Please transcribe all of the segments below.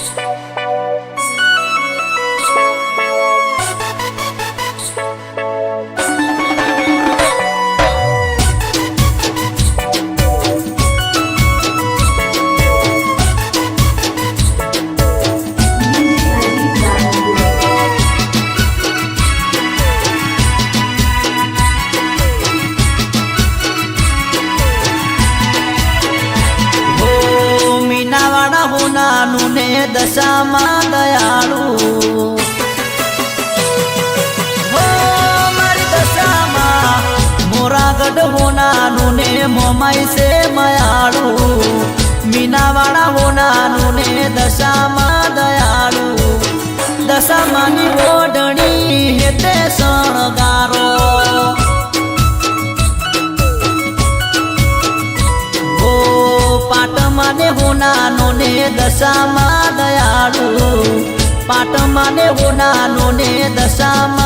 હો દશામાં દયાળુ. મોરાગઢ હોનાનું ને મોમાઈ છે મયાળુ. મીનાવાળા હોનાનું ને દશામાં દયાળુ. દશામાની ઓઢણી હેતે શણગારો. ઓ પાટમાં ને હોનાનો ને દશામાં દયાળુ પાટમાં ને હોનાનો ને દશામાં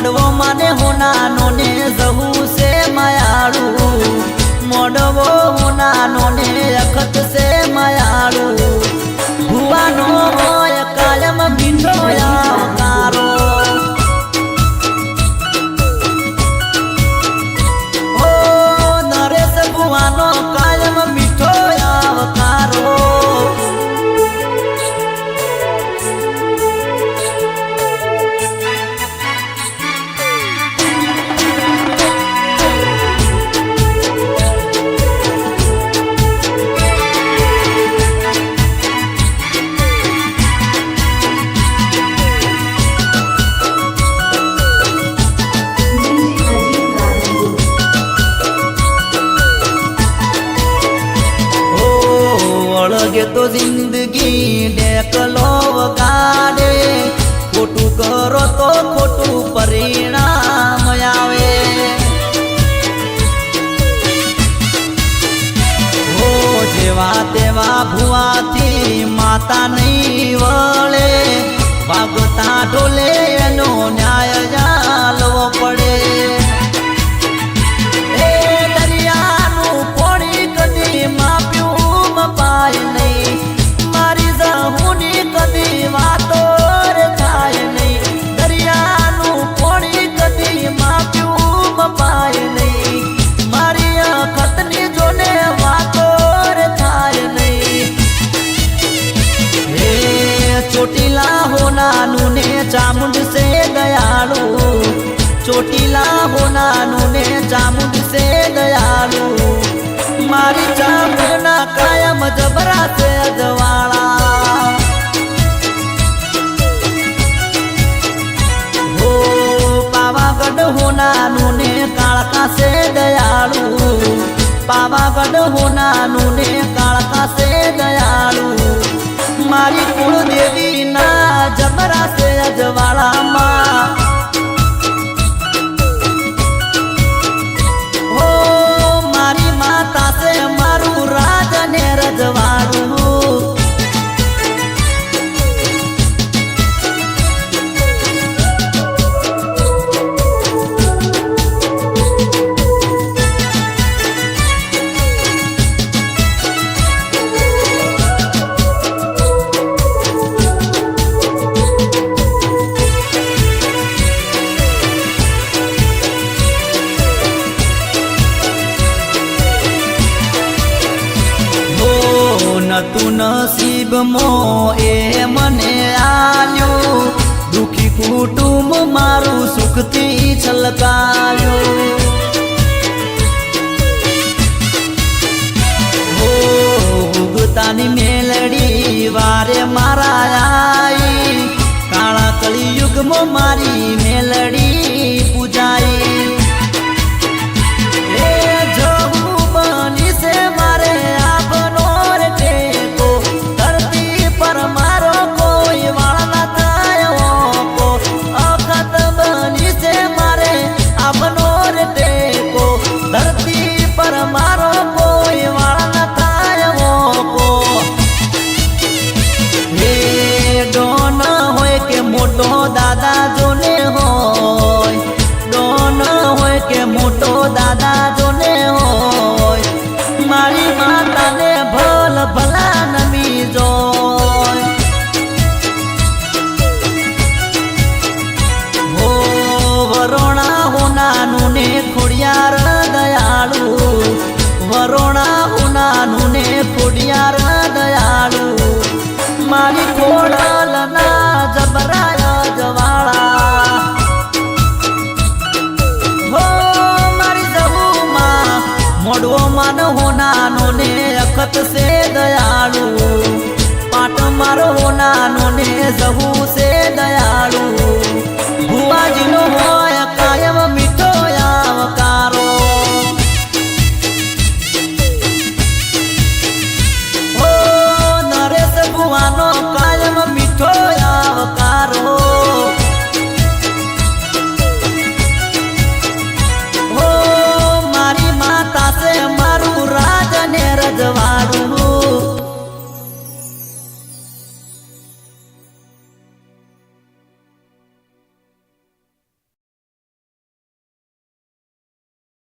મોડવો મને હોનાનો ને જહું છે માયાળું. મોડવો હોનાનો ને અખત છે માયાળું. ભુવાનો અળગે તો જિંદગી ડેકલો વગાડે ખોટું કરો તો ખોટું પરિણામ આવે હો જેવા તેવા ભુવાથી માતા નહીં વળે વાગતા ઢોલે એનો ન્યાય જાલવો ચોટીલા હોનાનું ને ચામુંડ છે દયાલુ મારી ચામુંડના કાયમ જબરા છે અજવાળા. હો પાવાગઢ હોનાનું ને કાળકા છે દયાળુ. પાવાગઢ હોનાનું ને કાળકા છે દયાળુ. મારી કુળદેવી તું નસીબ મો એ મને આલ્યો. દુખી કુટુંબ મારું સુખથી છલકાયો તાની મેલડી વારે મારા આઈ. કાળા કળિયુગમાં મારી વરોણા ઉનાનું ને ફોડિયાર દયાળુ. મારી ખોડલના જબરાય જવાળા. હો મારી જબુમાં મોડવો મન હોનાનો ને અખત સે દયાળુ. પાટ મારો હોનાનો ને જહુ